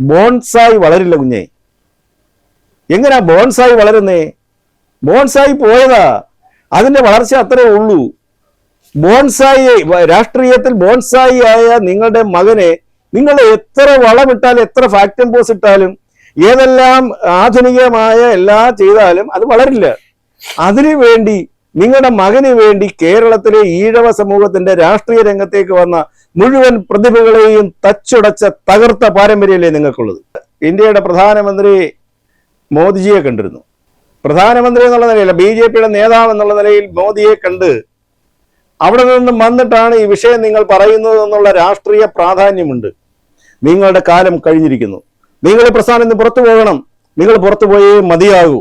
Bonsai വളരില്ല കുഞ്ഞേ. എങ്ങനാ bonsai വളരുന്നേ? Bonsai പോയതാ. അതിന്റെ വളർച്ച അത്രേ ഉള്ളൂ. ബോൺസായി രാഷ്ട്രീയത്തിൽ ബോൺസായി ആയ നിങ്ങളുടെ മകനെ നിങ്ങൾ എത്ര വളമിട്ടാലും എത്ര ഫാക്ടംപോസ് ഇട്ടാലും ഏതെല്ലാം ആധുനികമായ എല്ലാ ചെയ്താലും അത് വളരില്ല. അതിനു വേണ്ടി നിങ്ങളുടെ മകന് വേണ്ടി കേരളത്തിലെ ഈഴവ സമൂഹത്തിന്റെ രാഷ്ട്രീയ രംഗത്തേക്ക് വന്ന മുഴുവൻ പ്രതിഭകളെയും തച്ചുടച്ച തകർത്ത പാരമ്പര്യമല്ലേ നിങ്ങൾക്കുള്ളത്? ഇന്ത്യയുടെ പ്രധാനമന്ത്രി മോദിജിയെ കണ്ടിരുന്നു. പ്രധാനമന്ത്രി എന്നുള്ള നിലയില്ല ബി ജെ പിയുടെ നേതാവ് എന്നുള്ള നിലയിൽ മോദിയെ കണ്ട് അവിടെ നിന്നും വന്നിട്ടാണ് ഈ വിഷയം നിങ്ങൾ പറയുന്നത് എന്നുള്ള രാഷ്ട്രീയ പ്രാധാന്യമുണ്ട്. നിങ്ങളുടെ കാലം കഴിഞ്ഞിരിക്കുന്നു. നിങ്ങൾ ഈ പ്രസ്ഥാനം നിന്ന് പുറത്തു പോകണം. നിങ്ങൾ പുറത്തു പോയേ മതിയാകൂ.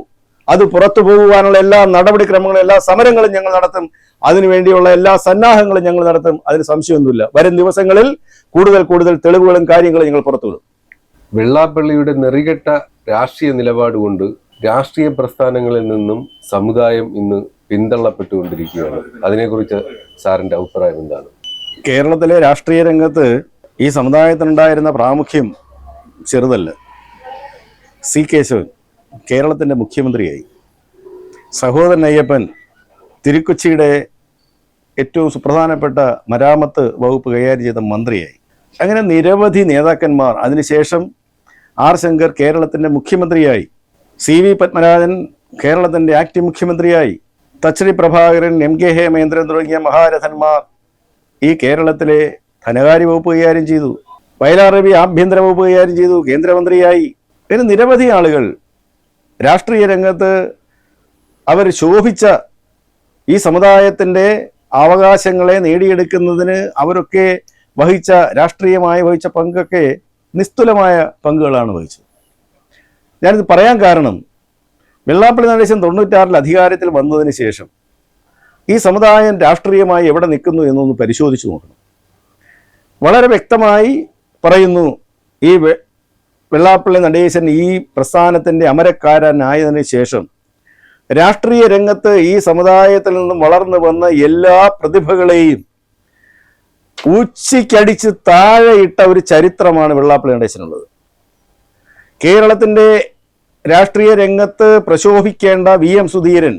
അത് പുറത്തു പോകുവാനുള്ള എല്ലാ നടപടിക്രമങ്ങളും എല്ലാ സമരങ്ങളും ഞങ്ങൾ നടത്തും. അതിനുവേണ്ടിയുള്ള എല്ലാ സന്നാഹങ്ങളും ഞങ്ങൾ നടത്തും. അതിന് സംശയമൊന്നുമില്ല. വരും ദിവസങ്ങളിൽ കൂടുതൽ കൂടുതൽ തെളിവുകളും കാര്യങ്ങളും ഞങ്ങൾ പുറത്തുവിടും. വെള്ളാപ്പള്ളിയുടെ നെറികെട്ട രാഷ്ട്രീയ നിലപാട് കൊണ്ട് രാഷ്ട്രീയ പ്രസ്ഥാനങ്ങളിൽ നിന്നും സമുദായം ഇന്ന് പിന്തള്ളപ്പെട്ടുകൊണ്ടിരിക്കുകയാണ്. അതിനെക്കുറിച്ച് സാറിന്റെ അഭിപ്രായം എന്താണ്? കേരളത്തിലെ രാഷ്ട്രീയ രംഗത്ത് ഈ സമുദായത്തിനുണ്ടായിരുന്ന പ്രാമുഖ്യം ചെറുതല്ല. സി കേശവൻ കേരളത്തിന്റെ മുഖ്യമന്ത്രിയായി. സഹോദരൻ അയ്യപ്പൻ തിരുക്കൊച്ചിയുടെ ഏറ്റവും സുപ്രധാനപ്പെട്ട മരാമത്ത് വകുപ്പ് കൈകാര്യം ചെയ്ത മന്ത്രിയായി. അങ്ങനെ നിരവധി നേതാക്കന്മാർ അതിനുശേഷം ആർ ശങ്കർ കേരളത്തിന്റെ മുഖ്യമന്ത്രിയായി. സി വി പത്മനാഭൻ കേരളത്തിന്റെ ആക്ടിംഗ് മുഖ്യമന്ത്രിയായി. തച്ചടി പ്രഭാകരൻ എം കെ ഹേമേന്ദ്രൻ തുടങ്ങിയ മഹാരഥന്മാർ ഈ കേരളത്തിലെ ധനകാര്യ വകുപ്പ് കൈകാര്യം ചെയ്തു. വയലാർ രവി ആഭ്യന്തര വകുപ്പ് കൈകാര്യം ചെയ്തു കേന്ദ്രമന്ത്രിയായി. പിന്നെ നിരവധി ആളുകൾ രാഷ്ട്രീയ രംഗത്ത് അവർ ശോഭിച്ച ഈ സമുദായത്തിന്റെ അവകാശങ്ങളെ നേടിയെടുക്കുന്നതിന് അവരൊക്കെ വഹിച്ച രാഷ്ട്രീയമായി വഹിച്ച പങ്കൊക്കെ നിസ്തുലമായ പങ്കുകളാണ് വഹിച്ചത്. ഞാനിത് പറയാൻ കാരണം വെള്ളാപ്പള്ളി നടേശൻ തൊണ്ണൂറ്റാറിൽ അധികാരത്തിൽ വന്നതിന് ശേഷം ഈ സമുദായം രാഷ്ട്രീയമായി എവിടെ നിൽക്കുന്നു എന്നൊന്ന് പരിശോധിച്ചു നോക്കണം. വളരെ വ്യക്തമായി പറയുന്നു ഈ വെള്ളാപ്പള്ളി നടേശൻ ഈ പ്രസ്ഥാനത്തിന്റെ അമരക്കാരനായതിനു ശേഷം രാഷ്ട്രീയ രംഗത്ത് ഈ സമുദായത്തിൽ നിന്നും വളർന്നു വന്ന എല്ലാ പ്രതിഭകളെയും ഉച്ചിക്കടിച്ച് താഴെ ഇട്ട ഒരു ചരിത്രമാണ് വെള്ളാപ്പള്ളി നടേശനുള്ളത്. കേരളത്തിന്റെ രാഷ്ട്രീയ രംഗത്ത് പ്രശോഭിക്കേണ്ട വി എം സുധീരൻ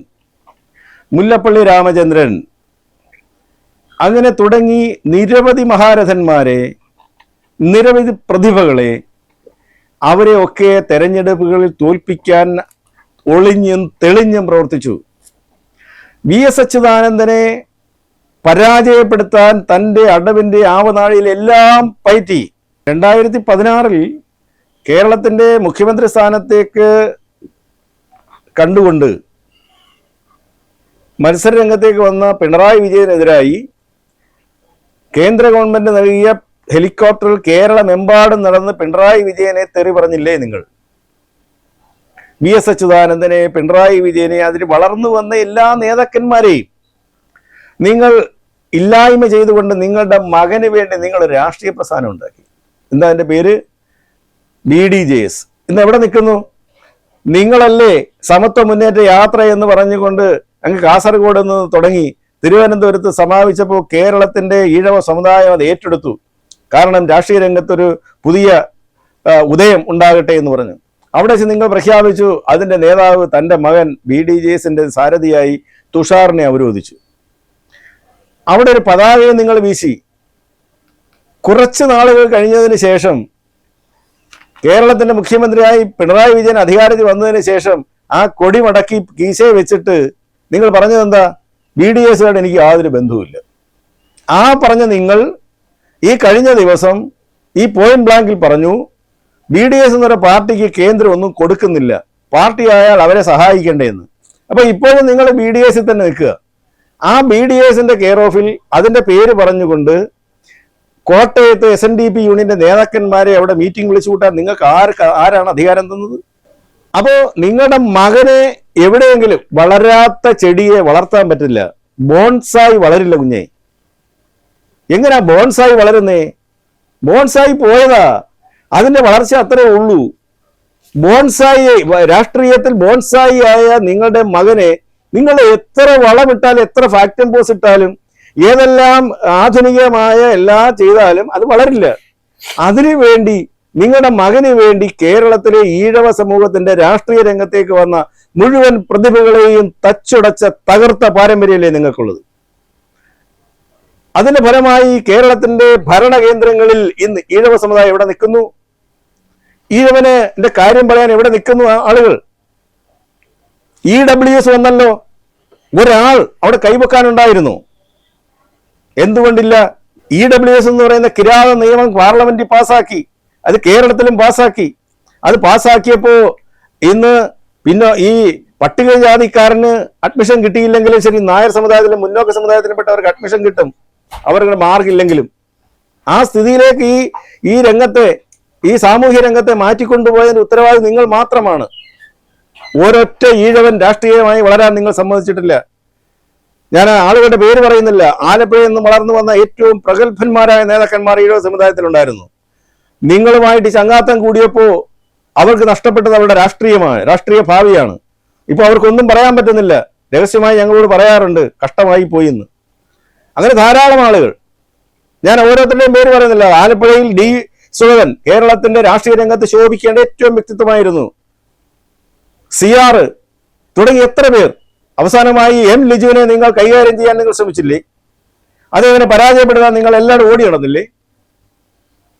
മുല്ലപ്പള്ളി രാമചന്ദ്രൻ അങ്ങനെ തുടങ്ങി നിരവധി മഹാരഥന്മാരെ നിരവധി പ്രതിഭകളെ അവരെയൊക്കെ തെരഞ്ഞെടുപ്പുകളിൽ തോൽപ്പിക്കാൻ ഒളിഞ്ഞും തെളിഞ്ഞും പ്രവർത്തിച്ചു. വി എസ് അച്യുതാനന്ദനെ പരാജയപ്പെടുത്താൻ തന്റെ അടവിന്റെ ആവനാഴിയിലെല്ലാം പയറ്റി. രണ്ടായിരത്തി പതിനാറിൽ കേരളത്തിന്റെ മുഖ്യമന്ത്രി സ്ഥാനത്തേക്ക് കണ്ടുകൊണ്ട് മത്സര രംഗത്തേക്ക് വന്ന പിണറായി വിജയനെതിരായി കേന്ദ്ര ഗവൺമെന്റ് നൽകിയ ഹെലികോപ്റ്ററിൽ കേരളമെമ്പാടും നടന്ന് പിണറായി വിജയനെ തെറി പറഞ്ഞില്ലേ നിങ്ങൾ? വി എസ് അച്യുതാനന്ദനെ പിണറായി വിജയനെ അതിന് വളർന്നു വന്ന എല്ലാ നേതാക്കന്മാരെയും നിങ്ങൾ ഇല്ലായ്മ ചെയ്തുകൊണ്ട് നിങ്ങളുടെ മകന് വേണ്ടി നിങ്ങൾ രാഷ്ട്രീയ പ്രസ്ഥാനം ഉണ്ടാക്കി. എന്താ എന്റെ പേര്? B D J S. ഇന്ന് എവിടെ നിൽക്കുന്നു? നിങ്ങളല്ലേ സമത്വ മുന്നേറ്റ യാത്ര എന്ന് പറഞ്ഞുകൊണ്ട് അങ്ങ് കാസർഗോഡ് നിന്ന് തുടങ്ങി തിരുവനന്തപുരത്ത് സമാപിച്ചപ്പോൾ കേരളത്തിന്റെ ഈഴവ സമുദായം അത് ഏറ്റെടുത്തു. കാരണം രാഷ്ട്രീയ രംഗത്തൊരു പുതിയ ഉദയം ഉണ്ടാകട്ടെ എന്ന് പറഞ്ഞു. അവിടെ വെച്ച് നിങ്ങൾ പ്രഖ്യാപിച്ചു അതിന്റെ നേതാവ് തന്റെ മകൻ ബി ഡി ജെ എസിന്റെ സാരഥിയായി തുഷാറിനെ അവരോധിച്ചു. അവിടെ ഒരു പതാകയും നിങ്ങൾ വീശി. കുറച്ച് നാളുകൾ കഴിഞ്ഞതിന് ശേഷം കേരളത്തിന്റെ മുഖ്യമന്ത്രിയായി പിണറായി വിജയൻ അധികാരത്തിൽ വന്നതിന് ശേഷം ആ കൊടി മടക്കി കീശയെ വെച്ചിട്ട് നിങ്ങൾ പറഞ്ഞതെന്താ? ബി ഡി എസുകാരുടെ എനിക്ക് യാതൊരു ബന്ധവുമില്ല. ആ പറഞ്ഞ നിങ്ങൾ ഈ കഴിഞ്ഞ ദിവസം ഈ പോയിന്റ് ബ്ലാങ്കിൽ പറഞ്ഞു ബി ഡി എസ് എന്നൊരു പാർട്ടിക്ക് കേന്ദ്രം ഒന്നും കൊടുക്കുന്നില്ല. പാർട്ടി ആയാൽ അവരെ സഹായിക്കേണ്ടതെന്ന് അപ്പോൾ അപ്പൊ ഇപ്പോഴും നിങ്ങൾ ബി ഡി എസിൽ തന്നെ നിൽക്കുക. ആ ബി ഡി എസിന്റെ കെയർ ഓഫിൽ അതിന്റെ പേര് പറഞ്ഞുകൊണ്ട് കോട്ടയത്ത് എസ് എൻ ഡി പി യൂണിയന്റെ നേതാക്കന്മാരെ അവിടെ മീറ്റിംഗ് വിളിച്ചു കൂട്ടാൻ നിങ്ങൾക്ക് ആർക്ക് ആരാണ് അധികാരം തന്നത്? അപ്പോ നിങ്ങളുടെ മകനെ എവിടെയെങ്കിലും വളരാത്ത ചെടിയെ വളർത്താൻ പറ്റില്ല. ബോൺസായി വളരില്ല കുഞ്ഞെ. എങ്ങനാ ബോൺസായി വളരുന്നേ? ബോൺസായി പോയതാ. അതിന്റെ വളർച്ച അത്രേ ഉള്ളൂ. ബോൺസായി രാഷ്ട്രീയത്തിൽ ബോൺസായി ആയ നിങ്ങളുടെ മകനെ നിങ്ങൾ എത്ര വളമിട്ടാലും എത്ര ഫാക്ടംപോസ് ഇട്ടാലും ഏതെല്ലാം ആധുനികമായ എല്ലാ ചെയ്താലും അത് വളരില്ല. അതിനു വേണ്ടി നിങ്ങളുടെ മകന് വേണ്ടി കേരളത്തിലെ ഈഴവ സമൂഹത്തിന്റെ രാഷ്ട്രീയ രംഗത്തേക്ക് വന്ന മുഴുവൻ പ്രതിഭകളെയും തച്ചുടച്ച തകർത്ത പാരമ്പര്യമല്ലേ നിങ്ങൾക്കുള്ളത്? അതിന്റെ ഫലമായി കേരളത്തിന്റെ ഭരണകേന്ദ്രങ്ങളിൽ ഇന്ന് ഈഴവ സമുദായം എവിടെ നിൽക്കുന്നു. ഈഴവനെ കാര്യം പറയാൻ എവിടെ നിൽക്കുന്നു ആളുകൾ. ഇ ഡബ്ല്യു എസ് വന്നല്ലോ. ഒരാൾ അവിടെ കൈവെക്കാനുണ്ടായിരുന്നു. എന്തുകൊണ്ടില്ല? ഇ ഡബ്ല്യു എസ് എന്ന് പറയുന്ന കിരാത നിയമം പാർലമെന്റിൽ പാസാക്കി. അത് കേരളത്തിലും പാസാക്കി. അത് പാസാക്കിയപ്പോ ഇന്ന് പിന്നെ ഈ പട്ടികജാതിക്കാരന് അഡ്മിഷൻ കിട്ടിയില്ലെങ്കിലും ശരി നായർ സമുദായത്തിലും മുന്നോക്ക സമുദായത്തിൽപ്പെട്ടവർക്ക് അഡ്മിഷൻ കിട്ടും. അവർക്ക് മാർഗില്ലെങ്കിലും ആ സ്ഥിതിയിലേക്ക് ഈ ഈ രംഗത്തെ ഈ സാമൂഹ്യ രംഗത്തെ മാറ്റിക്കൊണ്ടുപോയതിന്റെ ഉത്തരവാദിത്വം നിങ്ങൾ മാത്രമാണ്. ഒരൊറ്റ ഈഴവൻ രാഷ്ട്രീയമായി വളരാൻ നിങ്ങൾ സമ്മതിച്ചിട്ടില്ല. ഞാൻ ആളുകളുടെ പേര് പറയുന്നില്ല. ആലപ്പുഴയിൽ നിന്ന് വളർന്നു വന്ന ഏറ്റവും പ്രഗത്ഭന്മാരായ നേതാക്കന്മാർ ഈഴവ സമുദായത്തിലുണ്ടായിരുന്നു. നിങ്ങളുമായിട്ട് ചങ്ങാത്തം കൂടിയപ്പോ അവർക്ക് നഷ്ടപ്പെട്ടത് അവരുടെ രാഷ്ട്രീയമാണ് രാഷ്ട്രീയ ഭാവിയാണ്. ഇപ്പൊ അവർക്കൊന്നും പറയാൻ പറ്റുന്നില്ല. രഹസ്യമായി ഞങ്ങളോട് പറയാറുണ്ട് കഷ്ടമായി പോയി എന്ന്. അങ്ങനെ ധാരാളം ആളുകൾ. ഞാൻ ഓരോരുത്തരുടെയും പേര് പറയുന്നില്ല. ആലപ്പുഴയിൽ ഡി സുഗതൻ കേരളത്തിന്റെ രാഷ്ട്രീയ രംഗത്ത് ശോഭിക്കേണ്ട ഏറ്റവും വ്യക്തിത്വമായിരുന്നു. സി ആർ തുടങ്ങി എത്ര പേർ? അവസാനമായി എം ലിജുവിനെ നിങ്ങൾ കൈകാര്യം ചെയ്യാൻ നിങ്ങൾ ശ്രമിച്ചില്ലേ? അദ്ദേഹത്തിനെ പരാജയപ്പെടുത്താൻ നിങ്ങൾ എല്ലാവരും ഓടി നടന്നില്ലേ?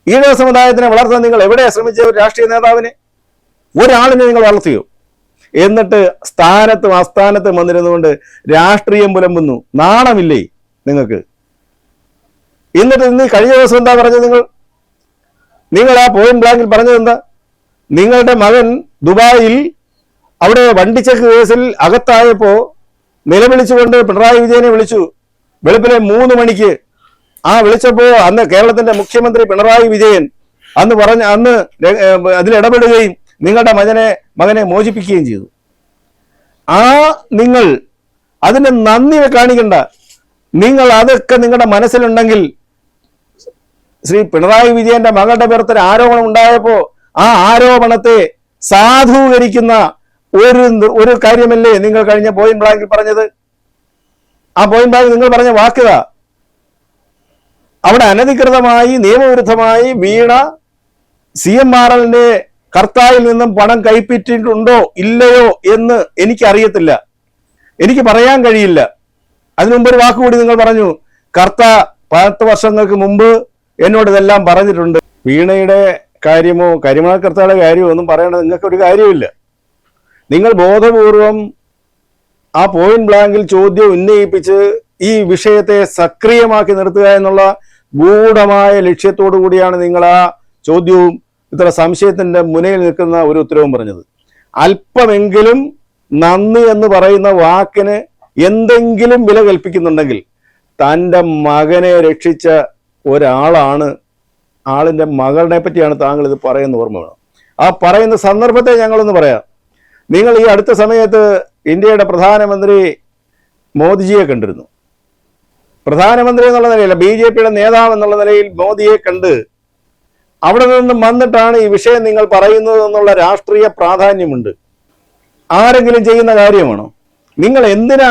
ഈഴവ സമുദായത്തിനെ വളർത്താൻ നിങ്ങൾ എവിടെ ശ്രമിച്ച? ഒരു രാഷ്ട്രീയ നേതാവിനെ? ഒരാളിനെ നിങ്ങൾ വളർത്തിയോ? എന്നിട്ട് സ്ഥാനത്തും അസ്ഥാനത്തും വന്നിരുന്നുകൊണ്ട് രാഷ്ട്രീയം പുലമ്പുന്നു. നാണമില്ലേ? നിങ്ങൾക്ക്. എന്നിട്ട് ഇന്ന് കഴിഞ്ഞ ദിവസം എന്താ പറഞ്ഞത് നിങ്ങൾ? നിങ്ങൾ ആ പോയിന്റ് ബ്ലാങ്കിൽ പറഞ്ഞത് എന്താ? നിങ്ങളുടെ മകൻ ദുബായിൽ അവിടെ വണ്ടിച്ചെക്ക് കേസിൽ അകത്തായപ്പോ നിലവിളിച്ചുകൊണ്ട് പിണറായി വിജയനെ വിളിച്ചു. വെളുപ്പിലെ മൂന്ന് മണിക്ക്. ആ വിളിച്ചപ്പോ അന്ന് കേരളത്തിന്റെ മുഖ്യമന്ത്രി പിണറായി വിജയൻ അന്ന് പറഞ്ഞ അന്ന് അതിലിടപെടുകയും നിങ്ങളുടെ മകനെ മകനെ മോചിപ്പിക്കുകയും ചെയ്തു. ആ നിങ്ങൾ അതിന് നന്ദി കാണിക്കണ്ട. നിങ്ങൾ അതൊക്കെ നിങ്ങളുടെ മനസ്സിലുണ്ടെങ്കിൽ ശ്രീ പിണറായി വിജയന്റെ മകളുടെ പേർത്ത് ഒരു ആരോപണം ഉണ്ടായപ്പോ ആ ആരോപണത്തെ സാധൂകരിക്കുന്ന ഒരു ഒരു കാര്യമല്ലേ നിങ്ങൾ കഴിഞ്ഞ പോയിന്റ് ബ്ലാങ്കിൽ പറഞ്ഞത്? ആ പോയിന്റ് ബ്ലാങ്കിൽ നിങ്ങൾ പറഞ്ഞ വാക്കുക അവിടെ അനധികൃതമായി നിയമവിരുദ്ധമായി വീണ സി എം ആർ എല്ലിന്റെ കർത്താവിൽ നിന്നും പണം കൈപ്പറ്റിയിട്ടുണ്ടോ ഇല്ലയോ എന്ന് എനിക്കറിയത്തില്ല. എനിക്ക് പറയാൻ കഴിയില്ല. അതിനു ഒരു വാക്കുകൂടി നിങ്ങൾ പറഞ്ഞു. കർത്ത പത്ത് വർഷങ്ങൾക്ക് മുമ്പ് എന്നോട് ഇതെല്ലാം പറഞ്ഞിട്ടുണ്ട്. വീണയുടെ കാര്യമോ കരിമണ കർത്തയുടെ കാര്യമോ ഒന്നും പറയേണ്ടത് നിങ്ങൾക്ക് ഒരു കാര്യമില്ല നിങ്ങൾ ബോധപൂർവം ആ പോയിന്റ് ബ്ലാങ്കിൽ ചോദ്യം ഉന്നയിപ്പിച്ച് ഈ വിഷയത്തെ സക്രിയമാക്കി നിർത്തുക എന്നുള്ള ഗൂഢമായ ലക്ഷ്യത്തോടു കൂടിയാണ് നിങ്ങൾ ആ ചോദ്യവും ഇത്ര സംശയത്തിന്റെ മുനയിൽ നിൽക്കുന്ന ഒരു ഉത്തരവും പറഞ്ഞത്. അല്പമെങ്കിലും നന്ദി എന്ന് പറയുന്ന വാക്കിന് എന്തെങ്കിലും വില കൽപ്പിക്കുന്നുണ്ടെങ്കിൽ തന്റെ മകനെ രക്ഷിച്ച ഒരാളാണ് ആളിന്റെ മകളെ പറ്റിയാണ് താങ്കൾ ഇത് പറയുന്ന ഓർമ്മ വേണം. ആ പറയുന്ന സന്ദർഭത്തെ ഞങ്ങളൊന്ന് പറയാം. നിങ്ങൾ ഈ അടുത്ത സമയത്ത് ഇന്ത്യയുടെ പ്രധാനമന്ത്രി മോദിജിയെ കണ്ടിരുന്നു. പ്രധാനമന്ത്രി എന്നുള്ള നിലയിൽ ബി ജെ പിയുടെ നേതാവ് എന്നുള്ള നിലയിൽ മോദിയെ കണ്ട് അവിടെ നിന്നും വന്നിട്ടാണ് ഈ വിഷയം നിങ്ങൾ പറയുന്നത് എന്നുള്ള രാഷ്ട്രീയ പ്രാധാന്യമുണ്ട്. ആരെങ്കിലും ചെയ്യുന്ന കാര്യമാണോ? നിങ്ങൾ എന്തിനാ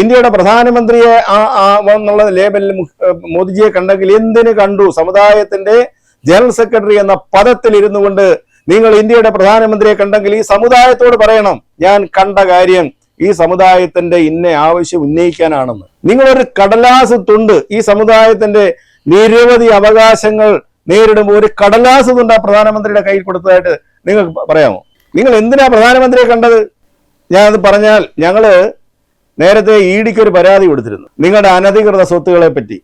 ഇന്ത്യയുടെ പ്രധാനമന്ത്രിയെ എന്നുള്ള ലേബലിൽ മോദിജിയെ കണ്ടെങ്കിൽ എന്തിനു കണ്ടു? സമുദായത്തിന്റെ ജനറൽ സെക്രട്ടറി എന്ന പദത്തിൽ ഇരുന്നു കൊണ്ട് നിങ്ങൾ ഇന്ത്യയുടെ പ്രധാനമന്ത്രിയെ കണ്ടെങ്കിൽ ഈ സമുദായത്തോട് പറയണം ഞാൻ കണ്ട കാര്യം ഈ സമുദായത്തിന്റെ ഇന്ന ആവശ്യം ഉന്നയിക്കാനാണെന്ന്. നിങ്ങളൊരു കടലാസ് തുണ്ട് ഈ സമുദായത്തിന്റെ നിരവധി അവകാശങ്ങൾ നേരിടുമ്പോൾ ഒരു കടലാസ് തുണ്ട് ആ പ്രധാനമന്ത്രിയുടെ കയ്യിൽ കൊടുത്തതായിട്ട് നിങ്ങൾക്ക് പറയാമോ? നിങ്ങൾ എന്തിനാ പ്രധാനമന്ത്രിയെ കണ്ടത്? ഞാനത് പറഞ്ഞാൽ ഞങ്ങൾ നേരത്തെ ഇ ഡിക്ക് ഒരു പരാതി കൊടുത്തിരുന്നു. നിങ്ങളുടെ അനധികൃത സ്വത്തുകളെ പറ്റി.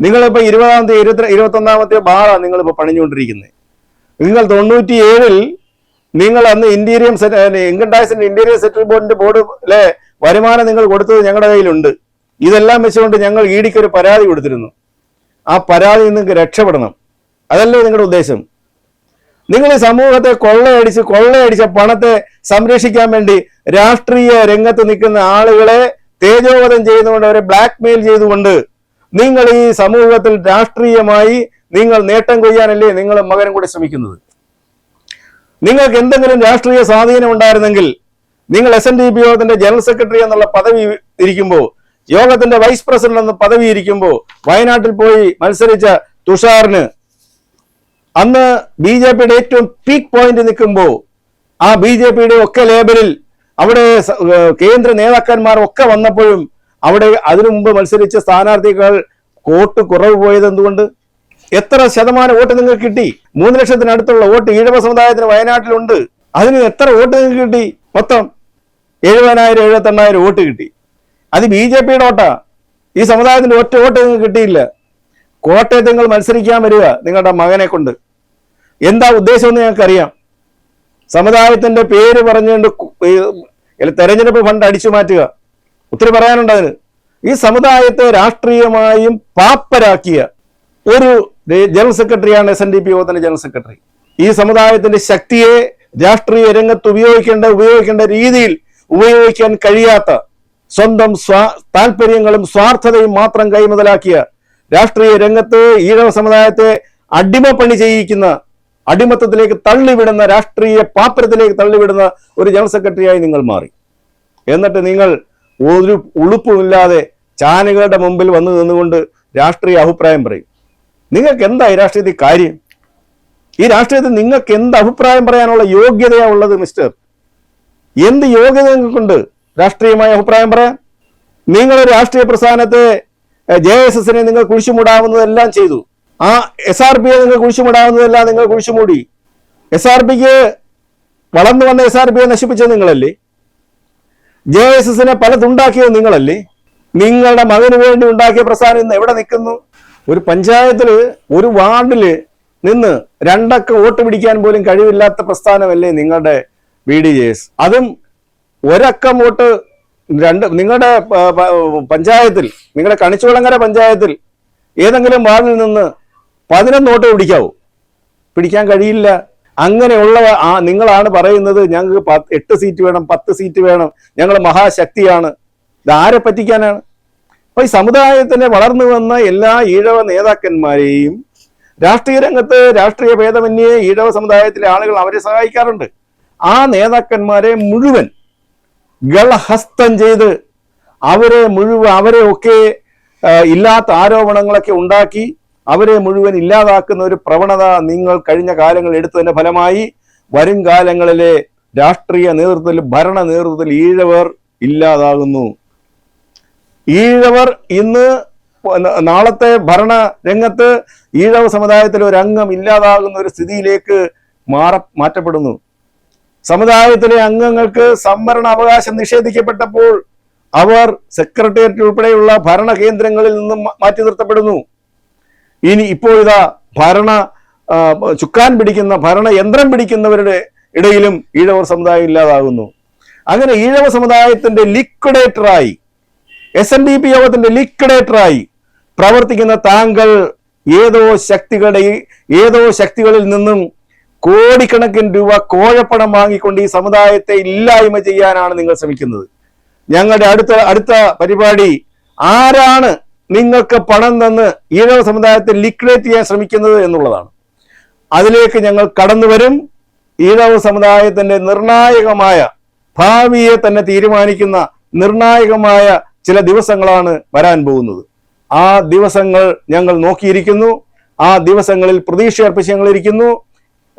നിങ്ങളിപ്പോ ഇരുപതാമത്തെ ഇരുപത്തി ഇരുപത്തൊന്നാമത്തെ ബാറാണ് നിങ്ങളിപ്പോ പണിഞ്ഞുകൊണ്ടിരിക്കുന്നത് നിങ്ങൾ തൊണ്ണൂറ്റി ഏഴിൽ നിങ്ങൾ അന്ന് ഇന്റീരിയർ ഇൻകം ടാക്സിന്റെ ഇന്റീരിയർ സെറ്റിൽ ബോർഡിന്റെ ബോർഡിലെ വരുമാനം നിങ്ങൾ കൊടുത്തത് ഞങ്ങളുടെ കയ്യിലുണ്ട്. ഇതെല്ലാം വെച്ചുകൊണ്ട് ഞങ്ങൾ ഇ ഡിക്ക് ഒരു പരാതി കൊടുത്തിരുന്നു. ആ പരാതി നിങ്ങൾക്ക് രക്ഷപ്പെടണം. അതല്ലേ നിങ്ങളുടെ ഉദ്ദേശം. നിങ്ങൾ സമൂഹത്തെ കൊള്ളയടിച്ച് കൊള്ളയടിച്ച പണത്തെ സംരക്ഷിക്കാൻ വേണ്ടി രാഷ്ട്രീയ രംഗത്ത് നിൽക്കുന്ന ആളുകളെ തേജോവധം ചെയ്തുകൊണ്ട് അവരെ ബ്ലാക്ക് മെയിൽ ചെയ്തുകൊണ്ട് നിങ്ങൾ ഈ സമൂഹത്തിൽ രാഷ്ട്രീയമായി നിങ്ങൾ നേട്ടം കൊയ്യാനല്ലേ നിങ്ങൾ മകനും കൂടെ ശ്രമിക്കുന്നത്. നിങ്ങൾക്ക് എന്തെങ്കിലും രാഷ്ട്രീയ സ്വാധീനം ഉണ്ടായിരുന്നെങ്കിൽ നിങ്ങൾ എസ് എൻ ഡി പി യോഗത്തിന്റെ ജനറൽ സെക്രട്ടറി എന്നുള്ള പദവി ഇരിക്കുമ്പോൾ യോഗത്തിന്റെ വൈസ് പ്രസിഡന്റ് എന്ന പദവി ഇരിക്കുമ്പോൾ വയനാട്ടിൽ പോയി മത്സരിച്ച തുഷാറിന് അന്ന് ബി ജെ പിയുടെ ഏറ്റവും പീക്ക് പോയിന്റ് നിൽക്കുമ്പോൾ ആ ബി ജെ പിയുടെ ഒക്കെ ലേബലിൽ അവിടെ കേന്ദ്ര നേതാക്കന്മാർ ഒക്കെ വന്നപ്പോഴും അവിടെ അതിനു മുമ്പ് മത്സരിച്ച സ്ഥാനാർത്ഥികൾ വോട്ട് കുറവ് പോയത് എന്തുകൊണ്ട്? എത്ര ശതമാനം വോട്ട് നിങ്ങൾക്ക് കിട്ടി? മൂന്ന് ലക്ഷത്തിനടുത്തുള്ള വോട്ട് ഈഴവ സമുദായത്തിന് വയനാട്ടിലുണ്ട്. അതിന് എത്ര വോട്ട് നിങ്ങൾക്ക് കിട്ടി? മൊത്തം എഴുപതിനായിരം എഴുപത്തി എണ്ണായിരം വോട്ട് കിട്ടി. അത് ബി ജെ പിയുടെ വോട്ടാ. ഈ സമുദായത്തിന്റെ ഒറ്റ വോട്ട് നിങ്ങൾക്ക് കിട്ടിയില്ല. കോട്ടയത്ത് നിങ്ങൾ മത്സരിക്കാൻ വരിക നിങ്ങളുടെ മകനെ കൊണ്ട്. എന്താ ഉദ്ദേശം എന്ന് ഞങ്ങൾക്കറിയാം. സമുദായത്തിന്റെ പേര് പറഞ്ഞുകൊണ്ട് തെരഞ്ഞെടുപ്പ് ഫണ്ട് അടിച്ചു മാറ്റുക. ഒത്തിരി പറയാനുണ്ട് അതിന്. ഈ സമുദായത്തെ രാഷ്ട്രീയമായും പാപ്പരാക്കിയ ഒരു ജനറൽ സെക്രട്ടറിയാണ് എസ് എൻ ഡി പി യോഗത്തിന്റെ ജനറൽ സെക്രട്ടറി. ഈ സമുദായത്തിന്റെ ശക്തിയെ രാഷ്ട്രീയ രംഗത്ത് ഉപയോഗിക്കേണ്ട ഉപയോഗിക്കേണ്ട രീതിയിൽ ഉപയോഗിക്കാൻ കഴിയാത്ത സ്വന്തം സ്വാ താല്പര്യങ്ങളും സ്വാർത്ഥതയും മാത്രം കൈമുതലാക്കിയ രാഷ്ട്രീയ രംഗത്ത് ഈഴവ സമുദായത്തെ അടിമപ്പണി ചെയ്യിക്കുന്ന അടിമത്തത്തിലേക്ക് തള്ളിവിടുന്ന രാഷ്ട്രീയ പാത്രത്തിലേക്ക് തള്ളിവിടുന്ന ഒരു ജനറൽ സെക്രട്ടറിയായി നിങ്ങൾ മാറി. എന്നിട്ട് നിങ്ങൾ ഒരു ഉളുപ്പുമില്ലാതെ ചാനലുകളുടെ മുമ്പിൽ വന്നു നിന്നുകൊണ്ട് രാഷ്ട്രീയ അഭിപ്രായം പറയും. നിങ്ങൾക്ക് എന്താ ഈ രാഷ്ട്രീയത്തിൽ കാര്യം? ഈ രാഷ്ട്രീയത്തിൽ നിങ്ങൾക്ക് എന്ത് അഭിപ്രായം പറയാനുള്ള യോഗ്യതയാ ഉള്ളത് മിസ്റ്റർ? എന്ത് യോഗ്യത നിങ്ങൾക്കുണ്ട് രാഷ്ട്രീയമായ അഭിപ്രായം പറയാൻ? നിങ്ങൾ രാഷ്ട്രീയ പ്രസ്ഥാനത്തെ ജെ എസ് എസിനെ നിങ്ങൾ കുഴിച്ചുമൂടാവുന്നതെല്ലാം ചെയ്തു. ആ എസ് ആർ പിയെ നിങ്ങൾ കുഴിച്ചുമിടാവുന്നതല്ല നിങ്ങൾ കുഴിച്ചുമൂടി. എസ് ആർ പിക്ക് വളർന്നു വന്ന എസ് ആർ പിയെ നശിപ്പിച്ചത് നിങ്ങളല്ലേ? ജെ എസ് എസിനെ പലതുണ്ടാക്കിയത് നിങ്ങളല്ലേ? നിങ്ങളുടെ മകന് വേണ്ടി ഉണ്ടാക്കിയ പ്രസ്ഥാനം ഇന്ന് എവിടെ നിൽക്കുന്നു? ഒരു പഞ്ചായത്തിൽ ഒരു വാർഡിൽ നിന്ന് രണ്ടക്ക വോട്ട് പിടിക്കാൻ പോലും കഴിവില്ലാത്ത പ്രസ്ഥാനമല്ലേ നിങ്ങളുടെ ബി ഡി ജെ എസ് അതും ഒരക്കം വോട്ട് രണ്ട് നിങ്ങളുടെ പഞ്ചായത്തിൽ നിങ്ങളുടെ കണിച്ചുകുളങ്ങര പഞ്ചായത്തിൽ ഏതെങ്കിലും വാർഡിൽ നിന്ന് പതിനൊന്ന് വോട്ട് പിടിക്കാവൂ. പിടിക്കാൻ കഴിയില്ല. അങ്ങനെയുള്ള ആ നിങ്ങളാണ് പറയുന്നത് ഞങ്ങൾക്ക് എട്ട് സീറ്റ് വേണം പത്ത് സീറ്റ് വേണം. ഞങ്ങൾ മഹാശക്തിയാണ്. ഇത് ആരെ പറ്റിക്കാനാണ്? അപ്പൊ ഈ സമുദായത്തിന് വളർന്നു വന്ന എല്ലാ ഈഴവ നേതാക്കന്മാരെയും രാഷ്ട്രീയ രംഗത്ത് രാഷ്ട്രീയ ഭേദമന്യേ ഈഴവ സമുദായത്തിലെ ആളുകൾ അവരെ സഹായിക്കാറുണ്ട്. ആ നേതാക്കന്മാരെ മുഴുവൻ ഗളഹസ്തം ചെയ്ത് അവരെ മുഴുവൻ അവരെ ഒക്കെ ഇല്ലാത്ത ആരോപണങ്ങളൊക്കെ ഉണ്ടാക്കി അവരെ മുഴുവൻ ഇല്ലാതാക്കുന്ന ഒരു പ്രവണത നിങ്ങൾ കഴിഞ്ഞ കാലങ്ങളിൽ എടുത്തതിന്റെ ഫലമായി വരും കാലങ്ങളിലെ രാഷ്ട്രീയ നേതൃത്വത്തിൽ ഭരണ നേതൃത്വത്തിൽ ഈഴവർ ഇല്ലാതാകുന്നു. ഈഴവർ ഇന്ന് നാളത്തെ ഭരണ രംഗത്ത് ഈഴവ സമുദായത്തിൽ ഒരു അംഗം ഇല്ലാതാകുന്ന ഒരു സ്ഥിതിയിലേക്ക് മാറ മാറ്റപ്പെടുന്നു. സമുദായത്തിലെ അംഗങ്ങൾക്ക് സംവരണ അവകാശം നിഷേധിക്കപ്പെട്ടപ്പോൾ അവർ സെക്രട്ടേറിയറ്റ് ഉൾപ്പെടെയുള്ള ഭരണ കേന്ദ്രങ്ങളിൽ നിന്നും മാറ്റി നിർത്തപ്പെടുന്നു. ഇനി ഇപ്പോൾ ഇതാ ഭരണ ചുക്കാൻ പിടിക്കുന്ന ഭരണ യന്ത്രം പിടിക്കുന്നവരുടെ ഇടയിലും ഈഴവർ സമുദായം ഇല്ലാതാകുന്നു. അങ്ങനെ ഈഴവ സമുദായത്തിന്റെ ലിക്വിഡേറ്ററായി എസ് എൻ ഡി പി യോഗത്തിന്റെ ലിക്വിഡേറ്ററായി പ്രവർത്തിക്കുന്ന താങ്കൾ ഏതോ ശക്തികളുടെ ഏതോ ശക്തികളിൽ നിന്നും കോടിക്കണക്കിന് രൂപ കോഴപ്പണം വാങ്ങിക്കൊണ്ട് ഈ സമുദായത്തെ ഇല്ലായ്മ ചെയ്യാനാണ് നിങ്ങൾ ശ്രമിക്കുന്നത്. ഞങ്ങളുടെ അടുത്ത അടുത്ത പരിപാടി ആരാണ് നിങ്ങൾക്ക് പണം തന്ന് ഈഴവ സമുദായത്തെ ലിക്വിഡേറ്റ് ചെയ്യാൻ ശ്രമിക്കുന്നത് എന്നുള്ളതാണ്. അതിലേക്ക് ഞങ്ങൾ കടന്നു വരും. ഈഴവ സമുദായത്തിന്റെ നിർണായകമായ ഭാവിയെ തന്നെ തീരുമാനിക്കുന്ന നിർണായകമായ ചില ദിവസങ്ങളാണ് വരാൻ പോകുന്നത്. ആ ദിവസങ്ങൾ ഞങ്ങൾ നോക്കിയിരിക്കുന്നു. ആ ദിവസങ്ങളിൽ പ്രതീക്ഷ അർപ്പിച്ച് ഞങ്ങൾ ഇരിക്കുന്നു.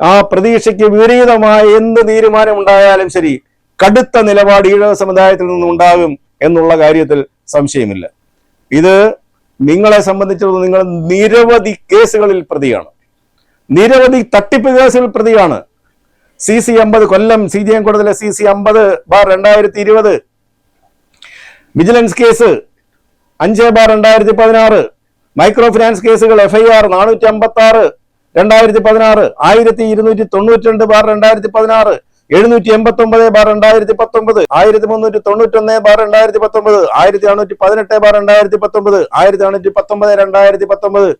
ആ പ്രതീക്ഷയ്ക്ക് വിപരീതമായ എന്ത് തീരുമാനം ഉണ്ടായാലും ശരി കടുത്ത നിലപാട് ഈഴവ സമുദായത്തിൽ നിന്നും ഉണ്ടാകും എന്നുള്ള കാര്യത്തിൽ സംശയമില്ല. ഇത് നിങ്ങളെ സംബന്ധിച്ചിടത്തോളം നിങ്ങൾ നിരവധി കേസുകളിൽ പ്രതിയാണ്. നിരവധി തട്ടിപ്പ് കേസുകളിൽ പ്രതിയാണ്. സി സി അമ്പത് കൊല്ലം സി ജി എം കോടതിയിലെ സി സി അമ്പത് ബാർ രണ്ടായിരത്തി ഇരുപത് വിജിലൻസ് കേസ് അഞ്ച് ബാർ രണ്ടായിരത്തി പതിനാറ് മൈക്രോ ഫിനാൻസ് കേസുകൾ എഫ് ഐ ആർ നാനൂറ്റി അമ്പത്തി ആറ് രണ്ടായിരത്തി പതിനാറ് ആയിരത്തി ഇരുന്നൂറ്റി തൊണ്ണൂറ്റി രണ്ട് ബാർ രണ്ടായിരത്തി പതിനാറ് എഴുന്നൂറ്റി എൺപത്തി ഒമ്പത് ബാർ രണ്ടായിരത്തി പത്തൊമ്പത് ആയിരത്തി മുന്നൂറ്റി തൊണ്ണൂറ്റി ഒന്ന് ബാർ രണ്ടായിരത്തി പത്തൊമ്പത് ആയിരത്തി നാനൂറ്റി പതിനെട്ട് ബാർ രണ്ടായിരത്തി പത്തൊമ്പത് ആയിരത്തി നാനൂറ്റി പത്തൊമ്പത് രണ്ടായിരത്തി പത്തൊമ്പത്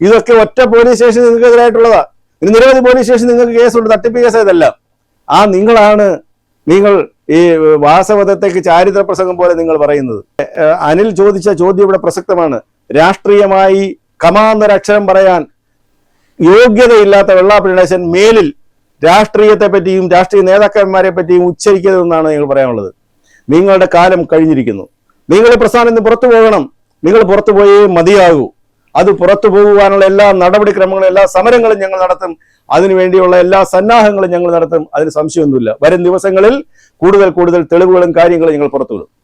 ഇതൊക്കെ ഒറ്റ പോലീസ് സ്റ്റേഷൻ നിങ്ങൾക്കെതിരായിട്ടുള്ളതാ. ഇനി നിരവധി പോലീസ് സ്റ്റേഷൻ നിങ്ങൾക്ക് കേസുണ്ട് തട്ടിപ്പ് കേസ് ഇതല്ല. ആ നിങ്ങളാണ് നിങ്ങൾ ഈ വാസവതത്തേക്ക് ചാരിത്ര പ്രസംഗം പോലെ നിങ്ങൾ പറയുന്നത്. അനിൽ ചോദിച്ച ചോദ്യം ഇവിടെ പ്രസക്തമാണ്. രാഷ്ട്രീയമായി കമാന്നൊരക്ഷരം പറയാൻ യോഗ്യതയില്ലാത്ത വെള്ളാപ്പള്ളി മേലിൽ രാഷ്ട്രീയത്തെ പറ്റിയും രാഷ്ട്രീയ നേതാക്കന്മാരെ പറ്റിയും ഉച്ചരിക്കരുതെന്നാണ് നിങ്ങൾ പറയാനുള്ളത്. നിങ്ങളുടെ കാലം കഴിഞ്ഞിരിക്കുന്നു. നിങ്ങൾ പ്രസ്ഥാനം ഇന്ന് പുറത്തു പോകണം. നിങ്ങൾ പുറത്തു പോയേ മതിയാകൂ. അത് പുറത്തു പോകുവാനുള്ള എല്ലാ നടപടിക്രമങ്ങളും എല്ലാ സമരങ്ങളും ഞങ്ങൾ നടത്തും. അതിനുവേണ്ടിയുള്ള എല്ലാ സന്നാഹങ്ങളും ഞങ്ങൾ നടത്തും. അതിന് സംശയമൊന്നുമില്ല. വരും ദിവസങ്ങളിൽ കൂടുതൽ കൂടുതൽ തെളിവുകളും കാര്യങ്ങളും ഞങ്ങൾ പുറത്തുവിടും.